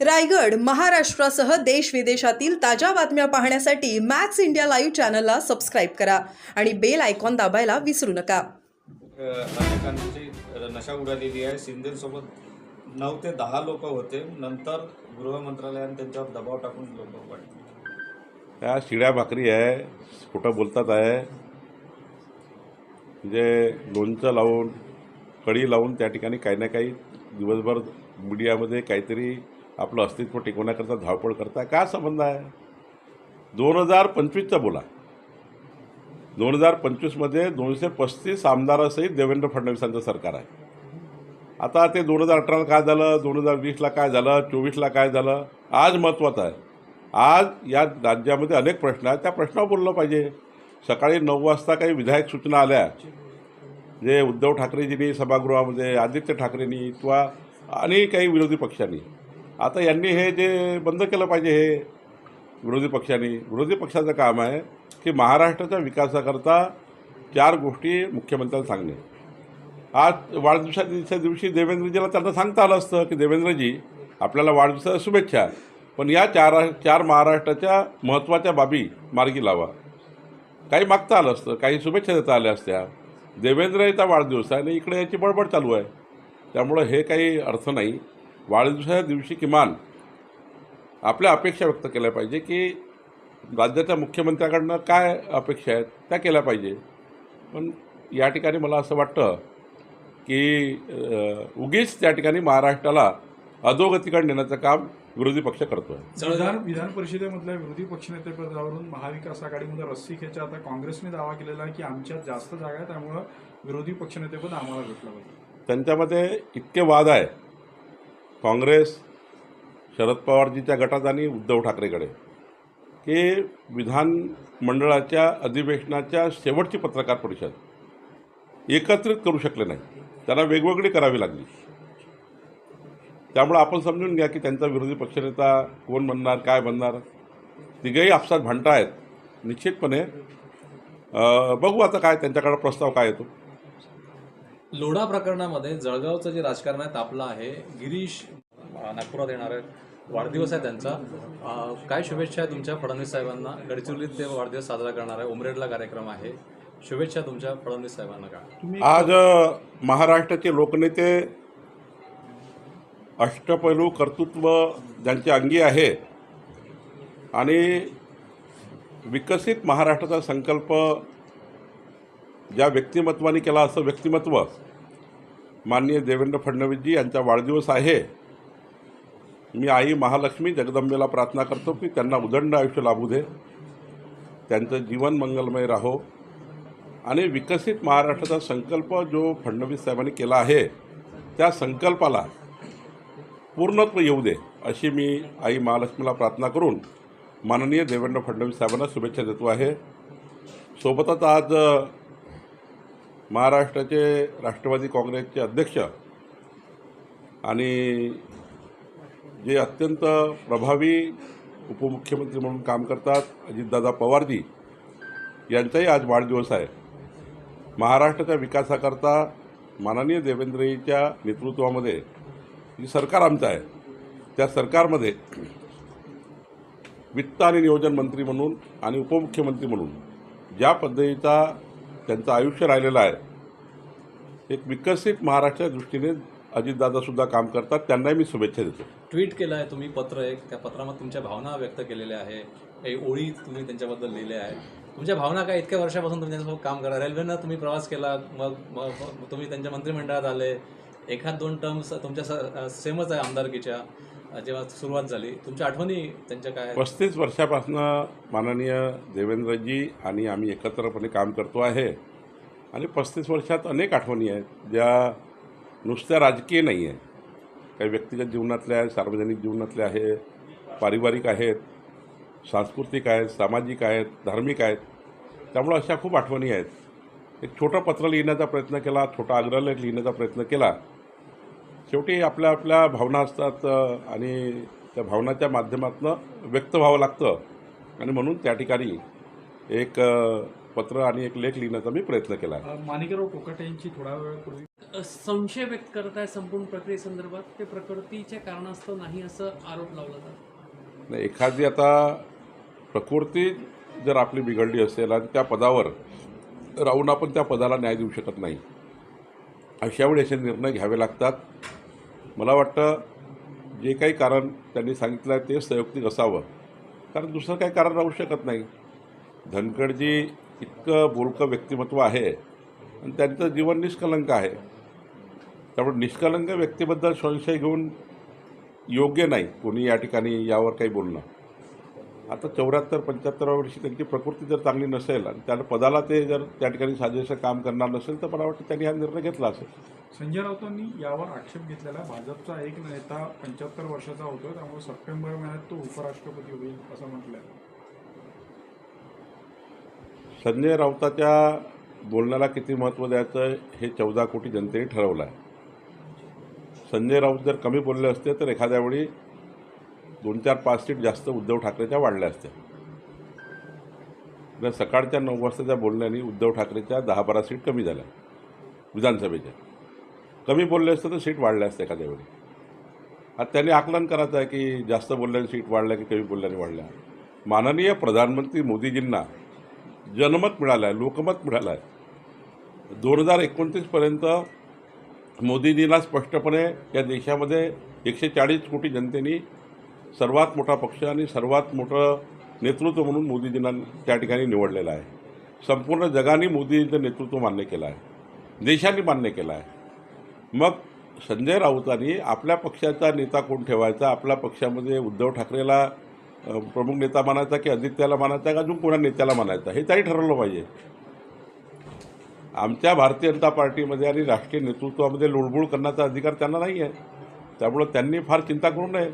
रायगड महाराष्ट्रासह देश विदेशातील ताज्या बातम्या पाहण्यासाठी मॅक्स इंडिया लाईव्ह चॅनलला सबस्क्राईब करा आणि बेल आयकॉन दाबायला विसरू नका. अनेकांची नशा उडालेली आहे. शिंदेसोबत नऊ ते दहा लोक होते. नंतर गृह मंत्रालयाने त्यांच्यावर दबाव टाकून लोक त्या शिड्या भाकरी आहे. खोटं बोलतात आहे. म्हणजे लोणचं लावून कडी लावून त्या ठिकाणी काही ना काही दिवसभर मीडियामध्ये काहीतरी आपलं अस्तित्व टिकवण्याकरता धावपळ करता काय संबंध आहे? दोन हजार पंचवीसचा बोला. दोन हजार पंचवीसमध्ये दोनशे पस्तीस आमदारासहित देवेंद्र फडणवीसांचं सरकार आहे. आता ते दोन हजार अठराला काय झालं? दोन हजार वीसला काय झालं? चोवीसला काय झालं? आज महत्त्वाचं आहे. आज या राज्यामध्ये अनेक प्रश्न आहेत. त्या प्रश्नावर बोललं पाहिजे. सकाळी नऊ वाजता काही विधायक सूचना आल्या. जे उद्धव ठाकरेजींनी सभागृहामध्ये आदित्य ठाकरेंनी किंवा आणि काही विरोधी पक्षांनी. आता यांनी हे जे बंद केलं पाहिजे हे विरोधी पक्षांनी विरोधी पक्षाचं काम आहे की महाराष्ट्राच्या विकासाकरता चार गोष्टी मुख्यमंत्र्यांना सांगणे. आज वाढदिवसाच्या दिवशी देवेंद्रजीला त्यांना सांगता आलं असतं की देवेंद्रजी आपल्याला वाढदिवसाच्या शुभेच्छा. पण या चार चार महाराष्ट्राच्या महत्त्वाच्या बाबी मार्गी लावा. काही मागता आलं असतं काही शुभेच्छा देता आल्या असत्या. देवेंद्र याचा वाढदिवस आहे आणि इकडे याची बडबड चालू आहे. त्यामुळं हे काही अर्थ नाही. वाढदिवसाच्या दिवशी किमान आपल्या अपेक्षा व्यक्त केल्या पाहिजे की राज्याच्या मुख्यमंत्र्याकडनं काय अपेक्षा आहेत त्या केल्या पाहिजे. पण या ठिकाणी मला असं वाटतं की उगीच त्या ठिकाणी महाराष्ट्राला अधोगतीकडे नेण्याचं काम विरोधी पक्ष करतो आहे विधान विधान परिषदेमधल्या विरोधी पक्षनेतेपदावरून महाविकास आघाडीमध्ये रस्सी खेचा आता काँग्रेसने दावा केलेला आहे की आमच्यात जास्त जागा आहे त्यामुळं विरोधी पक्षनेतेपद आम्हाला भेटलं पाहिजे. त्यांच्यामध्ये इतके वाद आहे काँग्रेस शरद पवारजीच्या गटात आणि उद्धव ठाकरेकडे की विधानमंडळाच्या अधिवेशनाच्या शेवटची पत्रकार परिषद एकत्रित करू शकले नाही. त्यांना वेगवेगळी करावी लागली. त्यामुळं आपण समजून घ्या की त्यांचा विरोधी पक्षनेता कोण बनणार काय बनणार? तिघेही आपसात भांडता आहेत निश्चितपणे बघू आता काय त्यांच्याकडे प्रस्ताव काय येतो. लोढा प्रकरणामध्ये जळगावचं जे राजकारण आहे तापलं आहे गिरीश नागपुरात येणार आहेत. वाढदिवस आहे त्यांचा. काय शुभेच्छा आहे तुमच्या फडणवीस साहेबांना? गडचिरोलीत ते वाढदिवस साजरा करणार आहे. उमरेडला कार्यक्रम आहे. शुभेच्छा तुमच्या फडणवीस साहेबांना का? आज महाराष्ट्राचे लोकनेते अष्टपैलू कर्तृत्व ज्यांच्या अंगी आहे आणि विकसित महाराष्ट्राचा संकल्प ज्या व्यक्तिमत्वाने केला असं व्यक्तिमत्व माननीय देवेंद्र फडणवीसजी यांचा वाढदिवस आहे मी आई महालक्ष्मी जगदंबेला प्रार्थना करतो की त्यांना उदंड आयुष्य लाभू दे त्यांचं जीवन मंगलमय राहो. आणि विकसित महाराष्ट्राचा संकल्प जो फडणवीस साहेबांनी केला आहे त्या संकल्पाला पूर्णत्व येऊ दे अशी मी आई महालक्ष्मीला प्रार्थना करून माननीय देवेंद्र फडणवीस साहेबांना शुभेच्छा देतो आहे. सोबतच आज महाराष्ट्राचे राष्ट्रवादी काँग्रेसचे अध्यक्ष आणि जे अत्यंत प्रभावी उपमुख्यमंत्री म्हणून काम करतात अजितदादा पवारजी यांचाही आज वाढदिवस आहे. महाराष्ट्राच्या विकासाकरता माननीय देवेंद्रजीच्या नेतृत्वामध्ये जे सरकार आमचं आहे त्या सरकारमध्ये वित्त आणि नियोजन मंत्री म्हणून आणि उपमुख्यमंत्री म्हणून ज्या पद्धतीचा त्यांचं आयुष्य राहिलेलं आहे. एक विकसित महाराष्ट्राच्या दृष्टीने अजितदादासुद्धा काम करतात. त्यांनाही मी शुभेच्छा देतो. ट्विट केलं आहे तुम्ही पत्र एक. त्या पत्रामध्ये तुमच्या भावना व्यक्त केलेल्या आहे काही ओळी तुम्ही त्यांच्याबद्दल लिहिल्या आहे तुमच्या भावना काय? इतक्या वर्षापासून तुम्ही त्यांच्यासोबत काम करा. रेल्वेनं तुम्ही प्रवास केला. मग तुम्ही त्यांच्या मंत्रिमंडळात आले. एखाद दोन टर्म्स तुमच्या स- सेमच आहे आमदारकीच्या. जेव्हा सुरुवात झाली तुमच्या आठवणी त्यांच्या काय पस्तीस वर्षापासून माननीय देवेंद्रजी आणि आम्ही एकत्रपणे काम करतो आहे. आणि पस्तीस वर्षात अनेक आठवणी आहेत ज्या नुसत्या राजकीय नाही आहे काही व्यक्तिगत जीवनातल्या आहेत सार्वजनिक जीवनातल्या आहेत पारिवारिक आहेत सांस्कृतिक आहेत सामाजिक आहेत धार्मिक आहेत. त्यामुळं अशा खूप आठवणी आहेत. एक छोटं पत्र लिहिण्याचा प्रयत्न केला छोटा आग्रहलेख लिहिण्याचा प्रयत्न केला. शेवटी आपल्या आपल्या भावना असतात आणि त्या भावनाच्या माध्यमातून व्यक्त व्हावं लागतं. आणि म्हणून त्या ठिकाणी एक पत्र आणि एक लेख लिहिण्याचा मी प्रयत्न केला माणिकराव कोकाटे यांची थोडा वेळ संशय व्यक्त करत आहे संपूर्ण प्रक्रियेसंदर्भात ते प्रकृतीच्या कारणास्तव नाही असं आरोप लावला जातो. नाही, एखादी आता प्रकृती जर आपली बिघडली असेल आणि त्या पदावर राहून आपण त्या पदाला न्याय देऊ शकत नाही अशा वेळी असे निर्णय घ्यावे लागतात. मला वाटतं जे काही कारण त्यांनी सांगितलं आहे ते संयुक्तिक असावं. कारण दुसरं काही कारण राहू शकत नाही. धनखडजी इतकं बोलकं व्यक्तिमत्व आहे आणि त्यांचं जीवन निष्कलंक आहे. त्यामुळे निष्कलंक व्यक्तीबद्दल संशय घेऊन योग्य नाही कोणी या ठिकाणी यावर काही बोलणं. आता चौऱ्याहत्तर पंच्याहत्तराव्या वर्षी त्यांची प्रकृती जर चांगली नसेल आणि त्याला पदाला ते जर त्या ठिकाणी साजेसं काम करणार नसेल तर मला वाटतं त्यांनी हा निर्णय घेतला असेल संजय राऊतांनी यावर आक्षेप घेतलेला. भाजपचा एक नेता पंच्याहत्तर वर्षाचा होतो त्यामुळे सप्टेंबर महिन्यात तो उपराष्ट्रपती होईल असं म्हटलं संजय राऊताच्या बोलण्याला किती महत्त्व द्यायचं हे चौदा कोटी जनतेने ठरवलं आहे संजय राऊत जर कमी बोलले असते तर एखाद्या वेळी दोन चार पाच सीट जास्त उद्धव ठाकरेच्या वाढल्या असत्या. तर सकाळच्या नऊ वाजताच्या बोलण्याने उद्धव ठाकरेच्या दहा बारा सीट कमी झाल्या विधानसभेच्या. कमी बोलले असतं तर सीट वाढल्या असत्या एखाद्या वेळी. आता त्यांनी आकलन करायचं आहे की जास्त बोलल्याने सीट वाढल्या की कमी बोलल्याने वाढल्या. माननीय प्रधानमंत्री मोदीजींना जनमत मिळालं आहे लोकमत मिळालं आहे दोन हजार एकोणतीसपर्यंत मोदीजींना स्पष्टपणे या देशामध्ये एकशे चाळीस कोटी जनतेने सर्वात मोठा पक्ष आणि सर्वात मोठं नेतृत्व म्हणून मोदीजींना त्या ठिकाणी निवडलेलं आहे. संपूर्ण जगाने मोदीजींचं नेतृत्व मान्य केलं आहे. देशाने मान्य केलं आहे. मग संजय राऊतांनी आपल्या पक्षाचा नेता कोण ठेवायचा? आपल्या पक्षामध्ये उद्धव ठाकरेला प्रमुख नेता मानायचा की आदित्याला मानायचा का अजून कोणा नेत्याला मानायचा? हे त्याही ठरवलं पाहिजे. आमच्या भारतीय जनता पार्टीमध्ये आणि राष्ट्रीय नेतृत्वामध्ये लुडबुड करण्याचा अधिकार त्यांना नाही आहे त्यामुळं त्यांनी फार चिंता करू नये.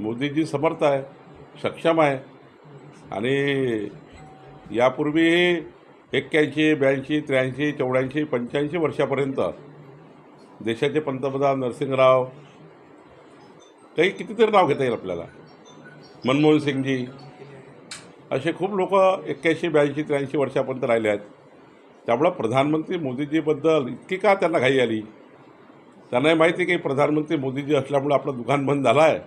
मोदीजी समर्थ आहे सक्षम आहे. आणि यापूर्वीही एक्क्याऐंशी ब्याऐंशी त्र्याऐंशी चौऱ्याऐंशी पंच्याऐंशी वर्षापर्यंत देशाचे पंतप्रधान नरसिंहराव काही कितीतरी नाव घेता येईल आपल्याला. मनमोहन सिंगजी असे खूप लोक एक्क्याऐंशी ब्याऐंशी त्र्याऐंशी वर्षापर्यंत राहिले आहेत. त्यामुळं प्रधानमंत्री मोदीजीबद्दल इतकी का त्यांना घाई आली? त्यांनाही माहिती आहे की प्रधानमंत्री मोदीजी असल्यामुळं आपलं दुकान बंद झालं आहे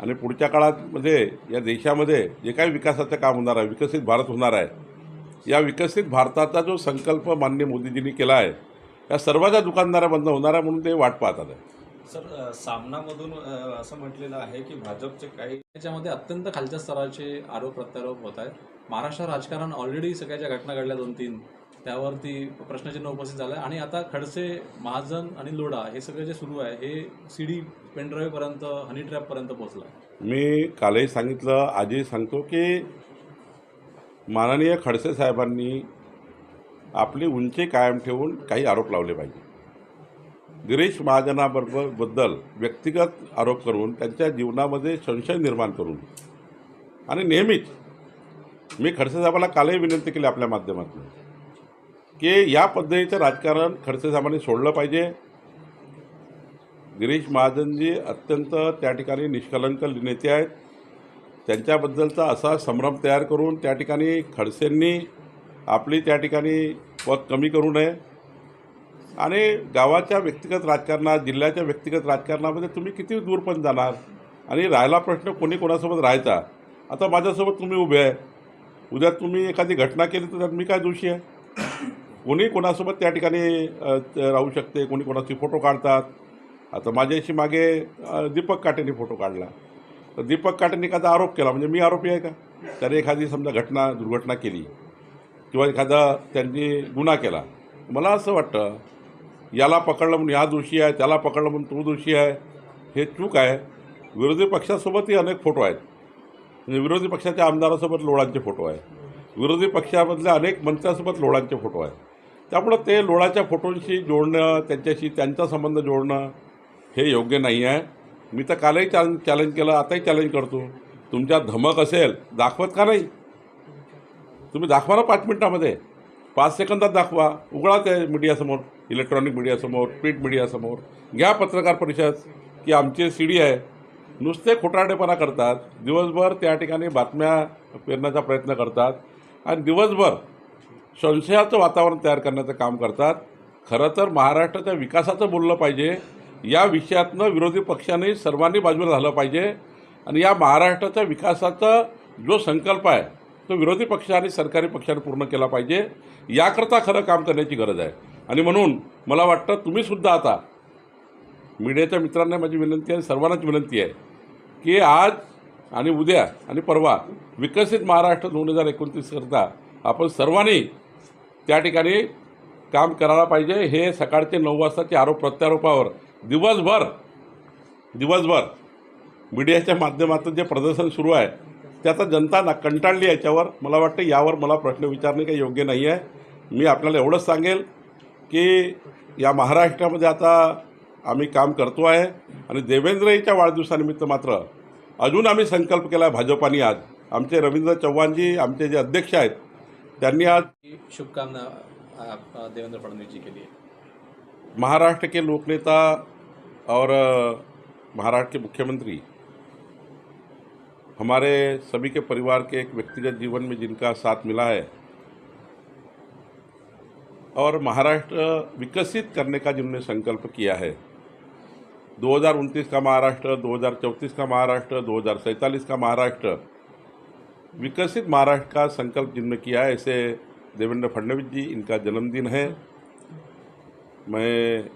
आणि पुढच्या काळामध्ये म्हणजे या देशामध्ये जे काही विकासाचं काम होणार आहे विकसित भारत होणार आहे या विकसित भारताचा जो संकल्प मान्य मोदीजींनी केला आहे या सर्वांच्या दुकानदारा होणार आहे म्हणून ते वाट पाहतात. आहे सर सामनामधून असं म्हटलेलं आहे की भाजपचे काही त्याच्यामध्ये अत्यंत खालच्या स्तराचे आरोप प्रत्यारोप होत आहेत. महाराष्ट्र राजकारण ऑलरेडी सगळ्याच्या घटना घडल्या दोन तीन त्यावरती प्रश्नचिन्ह उपस्थित झालं. आहे आणि आता खडसे महाजन आणि लोढा हे सगळं जे सुरू आहे हे सी डी पेनड्राईव्हपर्यंत हनी ट्रॅपपर्यंत पोहोचलं आहे मी कालही सांगितलं आजही सांगतो की माननीय खडसे साहेबांनी आपली उंची कायम ठेवून काही आरोप लावले पाहिजे. गिरीश महाजनाबरोबरबद्दल व्यक्तिगत आरोप करून त्यांच्या जीवनामध्ये संशय निर्माण करून आणि नेहमीच मी खडसे साहेबाला कालही विनंती केली आपल्या माध्यमातून. की या पद्धतीचं राजकारण खडसे साहेबांनी सोडलं पाहिजे. गिरीश महाजनजी अत्यंत त्या ठिकाणी निष्कलंक नेते आहेत. त्यांच्याबद्दलचा असा संभ्रम तयार करून त्या ठिकाणी खडसेंनी आपली त्या ठिकाणी पद कमी करू नये. आणि गावाच्या व्यक्तिगत राजकारणात जिल्ह्याच्या व्यक्तिगत राजकारणामध्ये तुम्ही किती दूर पण जाणार आणि राहिला प्रश्न कोणी कोणासोबत राहायचा? आता माझ्यासोबत तुम्ही उभे आहे. उद्या तुम्ही एखादी घटना केली तर त्यात मी काय दोषी आहे? कोणी कोणासोबत त्या ठिकाणी राहू शकते. कोणी कोणाचे फोटो काढतात. आता माझ्याशी मागे दीपक काटेने फोटो काढला. तर दीपक काटेने एखादा आरोप केला? म्हणजे मी आरोपी आहे का? त्याने एखादी समजा घटना दुर्घटना केली किंवा एखादा त्यांनी गुन्हा केला. मला असं वाटतं याला पकडलं म्हणून हा दोषी आहे त्याला पकडलं म्हणून तो दोषी आहे हे चूक आहे. विरोधी पक्षासोबतही अनेक फोटो आहेत. म्हणजे विरोधी पक्षाच्या आमदारासोबत लोळांचे फोटो आहे विरोधी पक्षामधल्या अनेक मंत्र्यांसोबत लोळांचे फोटो आहेत. त्यामुळं ते लोळाच्या फोटोंशी जोडणं त्यांच्याशी त्यांचा संबंध जोडणं हे योग्य नाही आहे. मी तर कालही चॅलेंज चॅलेंज केलं आताही चॅलेंज करतो. तुमच्या धमक असेल दाखवत का नाही? तुम्ही दाखवा ना पाच मिनटामध्ये. पाच सेकंदात दाखवा. उघडा ते मीडियासमोर इलेक्ट्रॉनिक मीडियासमोर प्रिंट मीडियासमोर. घ्या पत्रकार परिषद की आमची सी डी आहे. नुसते खोटारडेपणा करतात. दिवसभर त्या ठिकाणी बातम्या पेरण्याचा प्रयत्न करतात. आणि दिवसभर संशयाचं वातावरण तयार करण्याचं काम करतात. खरं तर महाराष्ट्राच्या विकासाचं बोललं पाहिजे. या विषयातनं विरोधी पक्षाने सर्वांनी बाजूला झालं पाहिजे. आणि या महाराष्ट्राच्या विकासाचा जो संकल्प आहे तो विरोधी पक्ष आणि सरकारी पक्षाने पूर्ण केला पाहिजे. याकरता खरं काम करण्याची गरज आहे. आणि म्हणून मला वाटतं तुम्हीसुद्धा आता मीडियाच्या मित्रांना माझी विनंती आहे सर्वांनाच विनंती आहे की आज आणि उद्या आणि परवा विकसित महाराष्ट्र दोन हजार एकोणतीसकरता आपण सर्वांनी त्या ठिकाणी काम करायला पाहिजे. हे सकाळचे नऊ वाजताचे आरोप प्रत्यारोपावर दिवसभर दिवसभर मीडियाच्या माध्यमातून जे प्रदर्शन सुरू आहे ते आता जनता ना कंटाळली याच्यावर. मला वाटतं यावर मला प्रश्न विचारणे काही योग्य नाही आहे मी आपल्याला एवढंच सांगेल की या महाराष्ट्रामध्ये आता आम्ही काम करतो आहे आणि देवेंद्रजीच्या वाढदिवसानिमित्त मात्र अजून आम्ही संकल्प केला आहे भाजपाने आज. आमचे रवींद्र चव्हाणजी आमचे जे अध्यक्ष आहेत ही शुभकामना आप- देवेंद्र फडणवीस जी के लिए। महाराष्ट्र के लोकनेता और महाराष्ट्र के मुख्यमंत्री हमारे सभी के परिवार के एक व्यक्तिगत जीवन में जिनका साथ मिला है और महाराष्ट्र विकसित करने का जिन्होंने संकल्प किया है 2029 का महाराष्ट्र 2034 का महाराष्ट्र 2047 का महाराष्ट्र विकसित महाराष्ट्र का संकल्प जिन्होंने किया है ऐसे देवेंद्र फडणवीस जी, इनका जन्मदिन है। मैं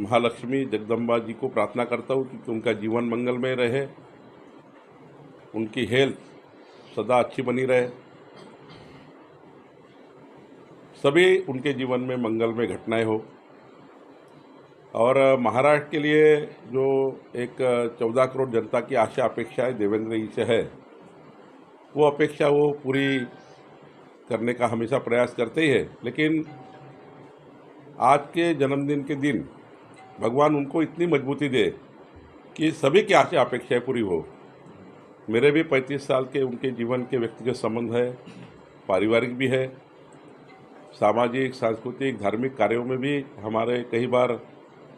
महालक्ष्मी जगदम्बा जी को प्रार्थना करता हूँ कि उनका जीवन मंगलमय रहे, उनकी हेल्थ सदा अच्छी बनी रहे। सभी उनके जीवन में मंगलमय घटनाएँ हो। और महाराष्ट्र के लिए जो एक चौदह करोड़ जनता की आशा अपेक्षाएँ देवेंद्र जी से है वो अपेक्षा वो पूरी करने का हमेशा प्रयास करते ही है। लेकिन आज के जन्मदिन के दिन भगवान उनको इतनी मजबूती दे कि सभी की आशा अपेक्षाएँ पूरी हो। मेरे भी पैंतीस साल के उनके जीवन के व्यक्तिगत संबंध है, पारिवारिक भी है, सामाजिक, सांस्कृतिक, धार्मिक कार्यों में भी हमारे कई बार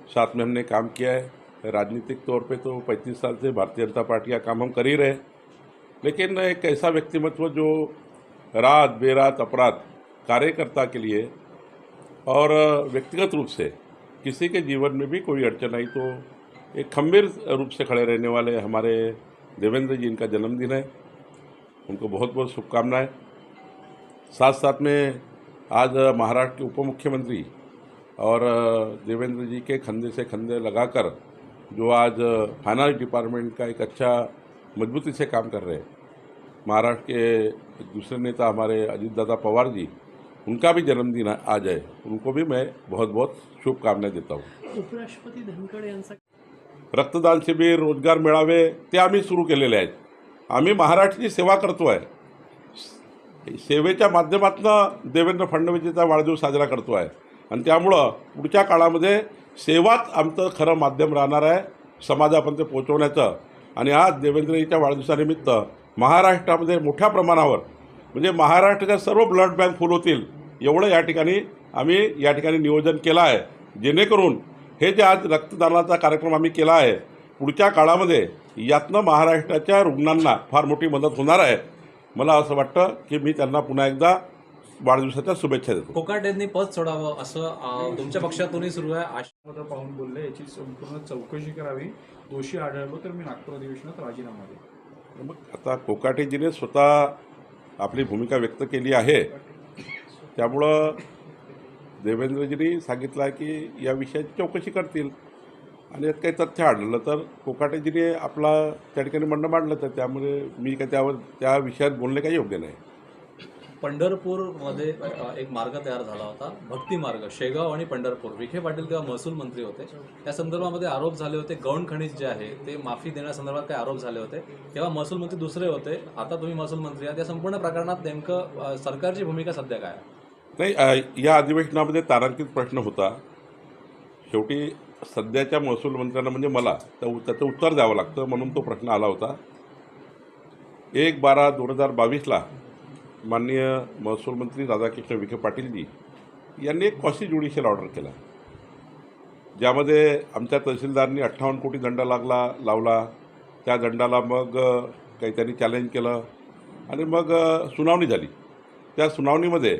साथ में हमने काम किया है। राजनीतिक तौर पे तो पैंतीस साल से भारतीय जनता पार्टी का काम हम कर ही रहे लेकिन एक ऐसा व्यक्तिमत्व जो रात, बेरात, अपराध कार्यकर्ता के लिए और व्यक्तिगत रूप से किसी के जीवन में भी कोई अड़चन आई तो एक खंभीर रूप से खड़े रहने वाले हमारे देवेंद्र जी इनका जन्मदिन है। उनको बहुत बहुत शुभकामनाएँ। साथ साथ में आज महाराष्ट्र के उप मुख्यमंत्री और देवेंद्र जी के कंधे से कंधे लगाकर जो आज फाइनेंस डिपार्टमेंट का एक अच्छा मजबूती से काम कर रहे हैं। महाराष्ट्र के दूसरे नेता हमारे अजीत दादा पवार जी उनका भी जन्मदिन आज है। उनको भी मैं बहुत बहुत शुभकामनाएं देता हूँ। उपराष्ट्रपती धनखड यांचा रक्तदान शिबिर रोजगार मेळावे ते आम्ही सुरू केलेले आहेत. आम्ही महाराष्ट्राची सेवा करतो आहे सेवेच्या माध्यमातून देवेंद्र फडणवीसचा वाढदिवस साजरा करतो आहे आणि त्यामुळं पुढच्या काळामध्ये सेवाच आमचं खरं माध्यम राहणार आहे. समाजापर्यंत पोहोचवण्याचं आणि आज देवेंद्रजीच्या वाढदिवसानिमित्त महाराष्ट्रामध्ये मोठ्या प्रमाणावर म्हणजे महाराष्ट्राच्या सर्व ब्लड बँक फुल होतील एवढं या ठिकाणी आम्ही या ठिकाणी नियोजन केलं आहे. जेणेकरून हे जे आज रक्तदानाचा कार्यक्रम आम्ही केला आहे पुढच्या काळामध्ये यातनं महाराष्ट्राच्या रुग्णांना फार मोठी मदत होणार आहे. मला असं वाटतं की मी त्यांना पुन्हा एकदा वाढदिवसाच्या शुभेच्छा देतो. कोकाट यांनी पद सोडावं असं तुमच्या पक्षातूनही सुरू आहे. आश- पद पाहून बोलले याची संपूर्ण चौकशी करावी दोषी आढळलो तर मी नागपूर अधिवेशनात राजीनामा देईन. मग आता कोकाटेजीने स्वतः आपली भूमिका व्यक्त केली आहे. त्यामुळं देवेंद्रजींनी सांगितलं आहे की या विषयाची चौकशी करतील. आणि यात काही तथ्य आढळलं तर कोकाटेजीने आपला त्या ठिकाणी म्हणणं मांडलं तर त्यामुळे मी काय त्यावर त्या विषयात बोलणे काही योग्य नाही. पंढरपूरमध्ये एक मार्ग तयार झाला होता भक्ती मार्ग शेगाव आणि पंढरपूर. विखे पाटील तेव्हा महसूल मंत्री होते. त्या संदर्भामध्ये आरोप झाले होते गौण खनिज जे आहे ते माफी देण्यासंदर्भात काही आरोप झाले होते. तेव्हा महसूल मंत्री दुसरे होते आता तुम्ही महसूल मंत्री आहात. या संपूर्ण प्रकरणात नेमकं सरकारची भूमिका सध्या काय नाही या अधिवेशनामध्ये तारांकित प्रश्न होता. शेवटी सध्याच्या महसूल मंत्र्यांना म्हणजे मला त्याचं उत्तर द्यावं लागतं म्हणून तो प्रश्न आला होता. एक बारा दोन हजार बावीसला माननीय महसूल मंत्री राधाकृष्ण विखे पाटीलजी यांनी एक कॉसी ज्युडिशियल ऑर्डर केला. ज्यामध्ये आमच्या तहसीलदारांनी अठ्ठावन्न कोटी दंड लागला लावला. त्या दंडाला मग काही त्यांनी चॅलेंज केलं आणि मग सुनावणी झाली. त्या सुनावणीमध्ये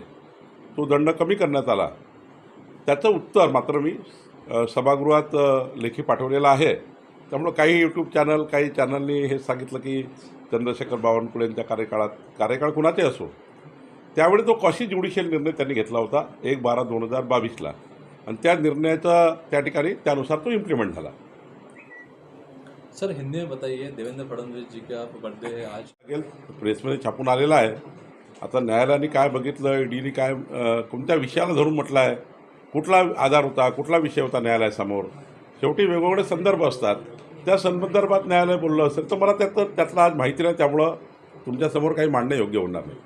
तो दंड कमी करण्यात आला. त्याचं उत्तर मात्र मी सभागृहात लेखी पाठवलेलं आहे. त्यामुळं काही यूट्यूब चॅनल काही चॅनलनी हे सांगितलं की चंद्रशेखर बावनकुळेंच्या कार्यकाळात कार्यकाळ कुणाचे असो त्यावेळी तो कॉशी ज्युडिशियल निर्णय त्यांनी घेतला होता? एक बारा दोन हजार बावीसला. आणि त्या निर्णयाचा त्या ठिकाणी त्यानुसार तो इम्प्लिमेंट झाला. सर हिंदी में बताइए देवेंद्र फडणवीस जी का बर्थडे है आज? लागेल. प्रेसमध्ये छापून आलेला आहे. आता न्यायालयाने काय बघितलं ईडीने काय कोणत्या विषयाला धरून म्हटलं आहे? कुठला आधार होता? कुठला विषय होता न्यायालयासमोर? शेवटी वेगवेगळे संदर्भ असतात. त्या संदर्भात न्यायालय बोललं असेल तर मला त्यात त्यातलं आज माहिती नाही त्यामुळं तुमच्यासमोर काही मांडणं योग्य होणार नाही.